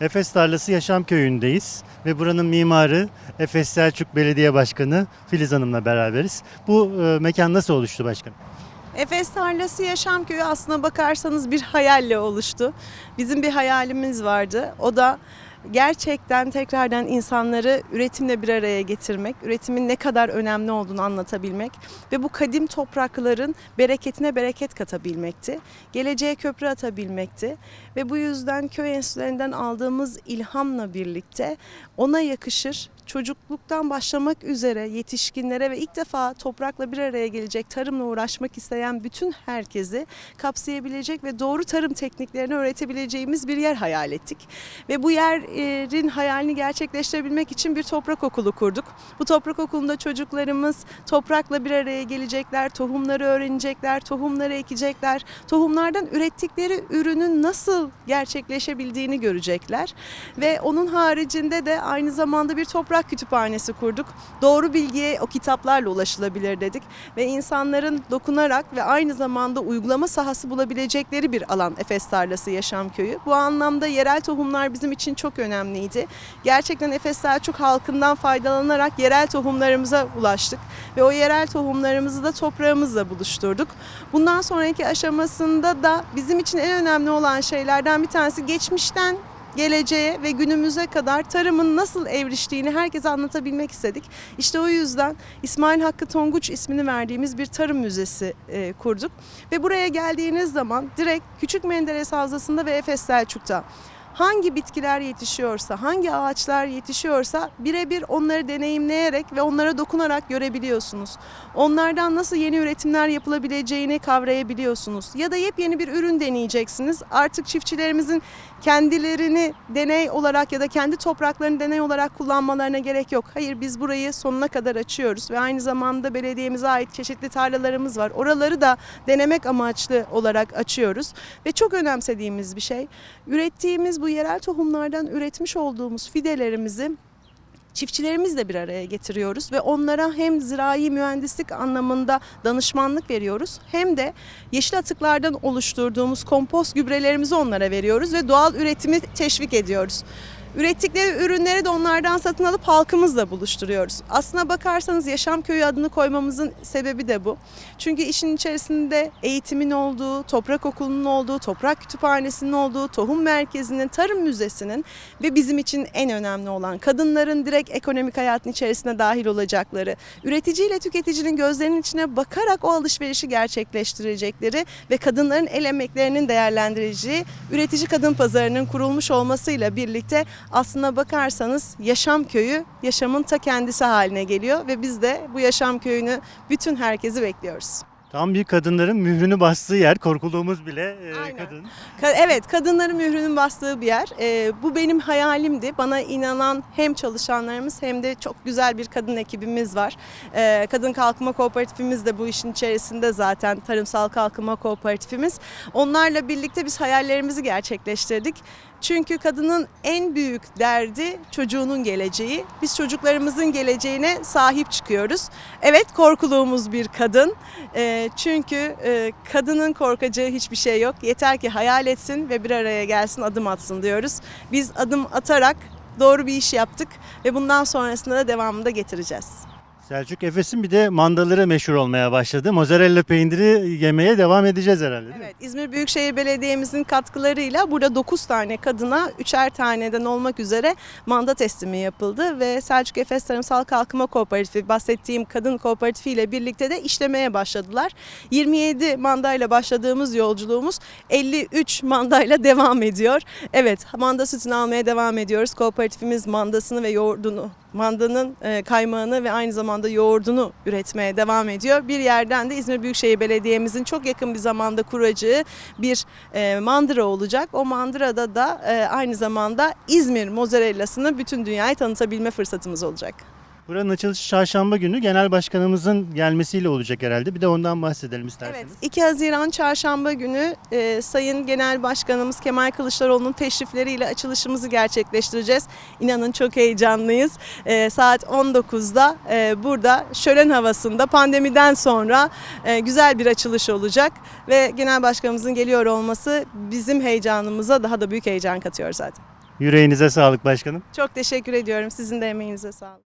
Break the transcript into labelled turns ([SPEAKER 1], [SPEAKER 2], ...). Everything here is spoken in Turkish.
[SPEAKER 1] Efes Tarlası Yaşam Köyü'ndeyiz ve buranın mimarı Efes Selçuk Belediye Başkanı Filiz Hanım'la beraberiz. Bu e, mekan nasıl oluştu başkanım?
[SPEAKER 2] Efes Tarlası Yaşam Köyü aslına bakarsanız bir hayalle oluştu. Bizim bir hayalimiz vardı. O da gerçekten tekrardan insanları üretimle bir araya getirmek, üretimin ne kadar önemli olduğunu anlatabilmek ve bu kadim toprakların bereketine bereket katabilmekti. Geleceğe köprü atabilmekti ve bu yüzden köy enstitülerinden aldığımız ilhamla birlikte ona yakışır çocukluktan başlamak üzere yetişkinlere ve ilk defa toprakla bir araya gelecek, tarımla uğraşmak isteyen bütün herkesi kapsayabilecek ve doğru tarım tekniklerini öğretebileceğimiz bir yer hayal ettik. Ve bu yerin hayalini gerçekleştirebilmek için bir toprak okulu kurduk. Bu toprak okulunda çocuklarımız toprakla bir araya gelecekler, tohumları öğrenecekler, tohumları ekecekler, tohumlardan ürettikleri ürünün nasıl gerçekleşebildiğini görecekler. Ve onun haricinde de aynı zamanda bir toprak kütüphanesi kurduk. Doğru bilgiye o kitaplarla ulaşılabilir dedik ve insanların dokunarak ve aynı zamanda uygulama sahası bulabilecekleri bir alan Efes Tarlası Yaşam Köyü. Bu anlamda yerel tohumlar bizim için çok önemliydi. Gerçekten Efes Selçuk halkından faydalanarak yerel tohumlarımıza ulaştık ve o yerel tohumlarımızı da toprağımızla buluşturduk. Bundan sonraki aşamasında da bizim için en önemli olan şeylerden bir tanesi geçmişten geleceğe ve günümüze kadar tarımın nasıl evriştiğini herkese anlatabilmek istedik. İşte o yüzden İsmail Hakkı Tonguç ismini verdiğimiz bir tarım müzesi e, kurduk. Ve buraya geldiğiniz zaman direkt Küçük Menderes Havzası'nda ve Efes Selçuk'ta hangi bitkiler yetişiyorsa, hangi ağaçlar yetişiyorsa birebir onları deneyimleyerek ve onlara dokunarak görebiliyorsunuz. Onlardan nasıl yeni üretimler yapılabileceğini kavrayabiliyorsunuz. Ya da yepyeni bir ürün deneyeceksiniz. Artık çiftçilerimizin kendilerini deney olarak ya da kendi topraklarını deney olarak kullanmalarına gerek yok. Hayır biz burayı sonuna kadar açıyoruz ve aynı zamanda belediyemize ait çeşitli tarlalarımız var. Oraları da denemek amaçlı olarak açıyoruz ve çok önemsediğimiz bir şey ürettiğimiz bu yerel tohumlardan üretmiş olduğumuz fidelerimizi çiftçilerimizle bir araya getiriyoruz ve onlara hem zirai mühendislik anlamında danışmanlık veriyoruz hem de yeşil atıklardan oluşturduğumuz kompost gübrelerimizi onlara veriyoruz ve doğal üretimi teşvik ediyoruz. Ürettikleri ürünleri de onlardan satın alıp halkımızla buluşturuyoruz. Aslına bakarsanız Yaşam Köyü adını koymamızın sebebi de bu. Çünkü işin içerisinde eğitimin olduğu, toprak okulunun olduğu, toprak kütüphanesinin olduğu, tohum merkezinin, tarım müzesinin ve bizim için en önemli olan kadınların direkt ekonomik hayatın içerisine dahil olacakları, üreticiyle tüketicinin gözlerinin içine bakarak o alışverişi gerçekleştirecekleri ve kadınların el emeklerinin değerlendireceği üretici kadın pazarının kurulmuş olmasıyla birlikte aslına bakarsanız yaşam köyü yaşamın ta kendisi haline geliyor ve biz de bu yaşam köyünü bütün herkesi bekliyoruz.
[SPEAKER 1] Tam bir kadınların mührünü bastığı yer. Korkuluğumuz bile e,
[SPEAKER 2] Aynen.
[SPEAKER 1] kadın.
[SPEAKER 2] Ka- Evet, kadınların mührünün bastığı bir yer. Ee, bu benim hayalimdi. Bana inanan hem çalışanlarımız hem de çok güzel bir kadın ekibimiz var. Ee, kadın Kalkınma Kooperatifimiz de bu işin içerisinde zaten Tarımsal Kalkınma Kooperatifimiz. Onlarla birlikte biz hayallerimizi gerçekleştirdik. Çünkü kadının en büyük derdi çocuğunun geleceği. Biz çocuklarımızın geleceğine sahip çıkıyoruz. Evet korkuluğumuz bir kadın. Ee, çünkü e, kadının korkacağı hiçbir şey yok. Yeter ki hayal etsin ve bir araya gelsin adım atsın diyoruz. Biz adım atarak doğru bir iş yaptık ve bundan sonrasında da devamını da getireceğiz.
[SPEAKER 1] Selçuk Efes'in bir de mandaları meşhur olmaya başladı. Mozzarella peyniri yemeye devam edeceğiz herhalde değil?
[SPEAKER 2] Evet, İzmir Büyükşehir Belediye'mizin katkılarıyla burada 9 tane kadına 3'er taneden olmak üzere manda teslimi yapıldı ve Selçuk Efes Tarımsal Kalkınma Kooperatifi bahsettiğim kadın kooperatifi ile birlikte de işlemeye başladılar. 27 mandayla başladığımız yolculuğumuz 53 mandayla devam ediyor. Evet, manda sütünü almaya devam ediyoruz. Kooperatifimiz mandasını ve yoğurdunu mandanın e, kaymağını ve aynı zamanda yoğurdunu üretmeye devam ediyor. Bir yerden de İzmir Büyükşehir Belediye'mizin çok yakın bir zamanda kuracağı bir e, mandıra olacak. O mandırada da e, aynı zamanda İzmir mozzarellasını bütün dünyaya tanıtabilme fırsatımız olacak.
[SPEAKER 1] Buranın açılışı çarşamba günü genel başkanımızın gelmesiyle olacak herhalde. Bir de ondan bahsedelim isterseniz.
[SPEAKER 2] Evet, 2 Haziran Çarşamba günü e, Sayın Genel Başkanımız Kemal Kılıçdaroğlu'nun teşrifleriyle açılışımızı gerçekleştireceğiz. İnanın çok heyecanlıyız. E, saat 19'da e, burada şölen havasında pandemiden sonra e, güzel bir açılış olacak ve Genel Başkanımızın geliyor olması bizim heyecanımıza daha da büyük heyecan katıyor zaten.
[SPEAKER 1] Yüreğinize sağlık başkanım.
[SPEAKER 2] Çok teşekkür ediyorum. Sizin de emeğinize sağlık.